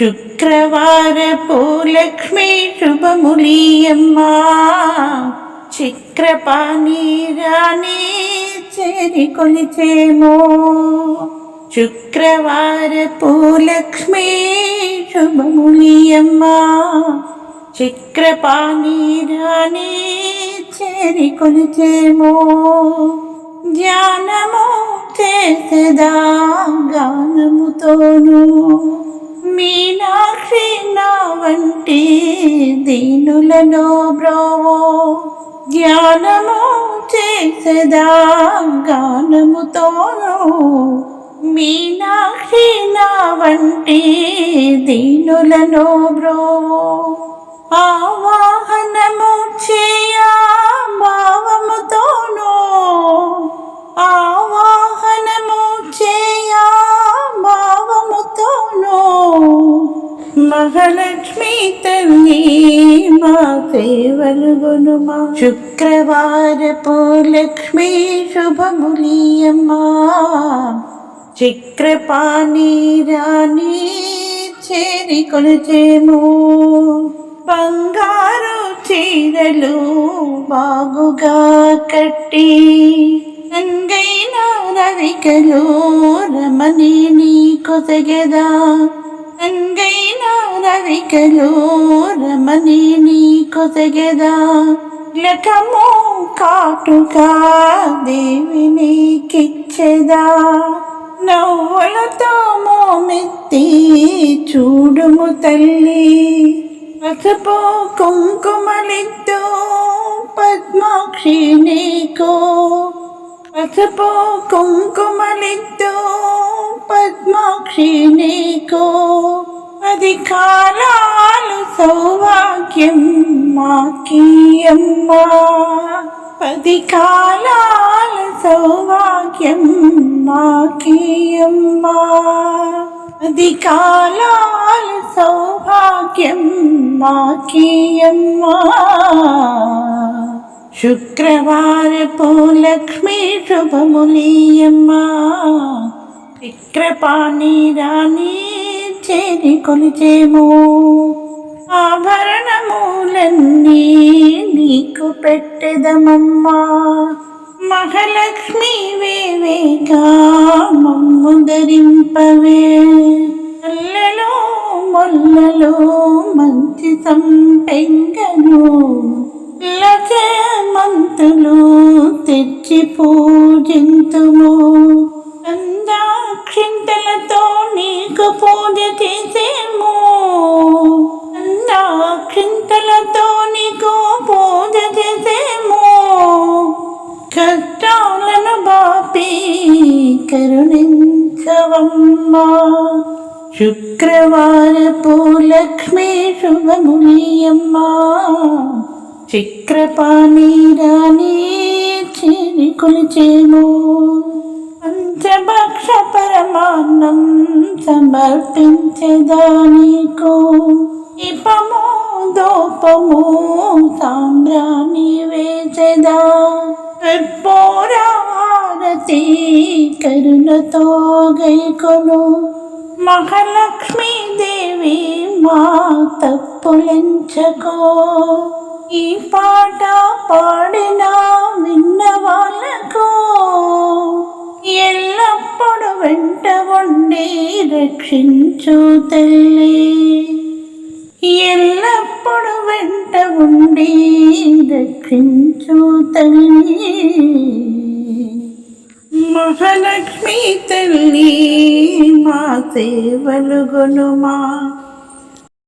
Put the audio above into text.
శుక్రవారపు లక్ష్మీ శుభములీయమ్మా చక్రపాణి రాణి చేరి కొలిచేమో. శుక్రవారపు లక్ష్మీ శుభములీయమ్మా చక్రపాణి రాణి చేరి కొలిచేమో. ధ్యానము చేసేదా గానముతోనూ. మీనాక్షి నా వంటి దీనులలో బ్రోవో ధ్యానము చేసేదా గానముతోను మీనాక్షి నా వంటి దీనులను బ్రోవో మహాలక్ష్మి తల్లి మా సేవలు గునుమా శుక్రవారపు లక్ష్మీ శుభములియమ్మా చక్రపాణి రాణి చేరి కొలిచేము. బంగారు చీరలు బాగుగా కట్టి రంగైన రవికలు రమణి నీ కొసగెదా రంగైన రవికలు రమణి నీ కొసగెదా లకము కాటుగా దేవి కిచ్చెదా నవ్వులతో మోమెత్తి చూడుము తల్లి పసుపు కుంకుమలిద్దు పద్మాక్షి నీకో పసుపు కుంకుమలిద్దు పద్మాక్షి నీకు. అది కాలాలు సౌభాగ్యం మాకీయమ్మా. పది కాలాల సౌభాగ్యం మాకీయమ్మా. పది కాలాల సౌభాగ్యం మాకీయమ్మా. శుక్రవారపు లక్ష్మీ శుభములీయమ్మా విక్రపాణి రాణి చేరి కొలిచేము ఆభరణములన్నీ నీకు పెట్టెదమమ్మా మహాలక్ష్మి వేవేగా మమ్ము ధరింపవే అల్లలో మొల్లలో మంచి సంపెంగను లచే మంతులు తెచ్చి పూజింతుము. అందాక్షింతలతో నీకు పూజ చేసేము. అందాక్షింతలతో నీకు పూజ చేసేము. కష్టాలను బాపి కరుణించవమ్మా. శుక్రవారపు లక్ష్మీ శుభములియమ్మా చక్రపాణి రాణి చేరి కొలిచేము. పంచభక్ష పరమాన్నం సమర్పించదానికు ఇపము దోపము సాంబ్రాణి వేచదా కర్పూరారతి కరుణతో గైకొను. మహాలక్ష్మీదేవి మా తప్పులెంచకో ఈ పాట పాడినా విన్న వాళ్ళకు ఎల్లప్పుడు వెంట ఉండి రక్షించు తల్లి. ఎల్లప్పుడు వెంట ఉండి రక్షించు తల్లి. మహాలక్ష్మి తల్లి మా సేవలు గునుమా.